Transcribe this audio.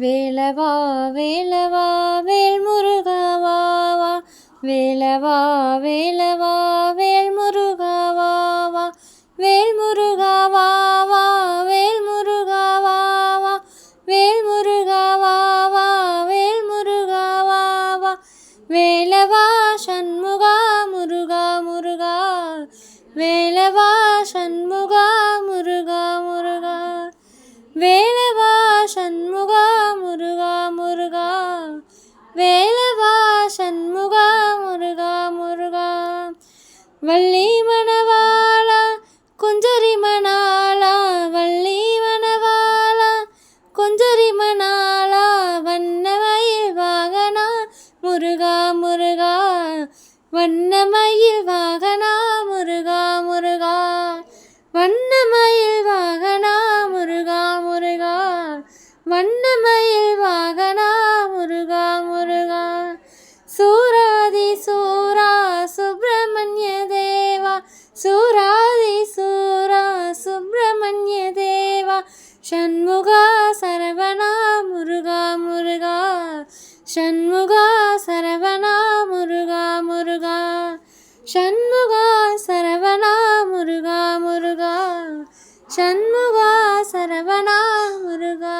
வேலவா வேலவா வேல் முருகவா வேலவா வேலவா வேல் முருகவா வேல் முருகவா வேல் முருகவா வேல் முருகவா வேல் முருகவா வேலவா சண்முகா முருகா முருகா. வேலவா சண்முகா முருகா முருகா. வேலவா சண்முக வேலவா சண்முகா முருகா முருகா. வள்ளி மணவாளா குஞ்சரி மணாளா வள்ளி மணவாளா குஞ்சரி மணாளா வண்ணமயில் வாகனா முருகா முருகா. வண்ணமயில் வாகனா முருகா முருகா. வண்ணமயில் வாகனா முருகா முருகா. வண்ணமயில் வாகனா முருகா முருகா षण्मुगा सरवणा मुरुगा मुरुगा षण्मुगा सरवणा मुरुगा मुरुगा षण्मुगा सरवणा मुरुगा